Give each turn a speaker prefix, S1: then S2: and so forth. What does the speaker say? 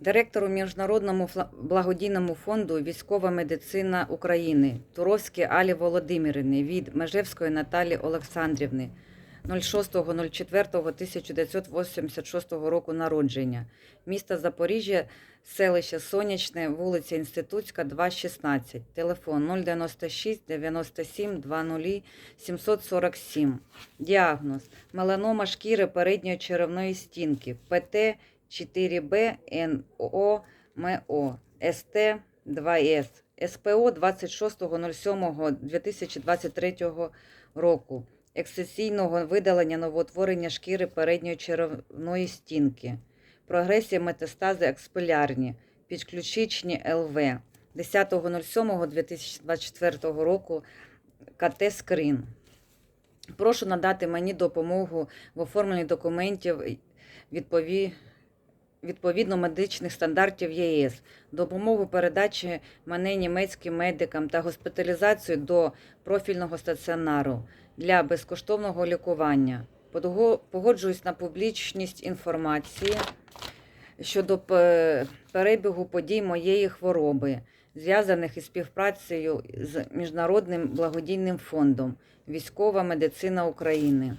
S1: Директору Міжнародному благодійному фонду Військова медицина України Туровській Алі Володимирівни від Межевської Наталі Олександрівни 06.04.1986 року народження. Місто Запоріжжя, селище Сонячне, вулиця Інститутська, 216. Телефон 096 97 20 747. Діагноз. Меланома шкіри передньої черевної стінки. ПТ 4Б НО МО СТ 2С СПО 26.07.2023 року. Ексцесійного видалення новоутворення шкіри передньої черевної стінки, прогресія метастази експелярні, підключичні ЛВ 10.07.2024 року. КТ Скрин. Прошу надати мені допомогу в оформленні документів відпові... відповідно медичних стандартів єС, допомогу передачі мене німецьким медикам та госпіталізацію до профільного стаціонару для безкоштовного лікування. Погоджуюсь на публічність інформації щодо перебігу подій моєї хвороби, зв'язаних із співпрацею з Міжнародним благодійним фондом Військова медицина України.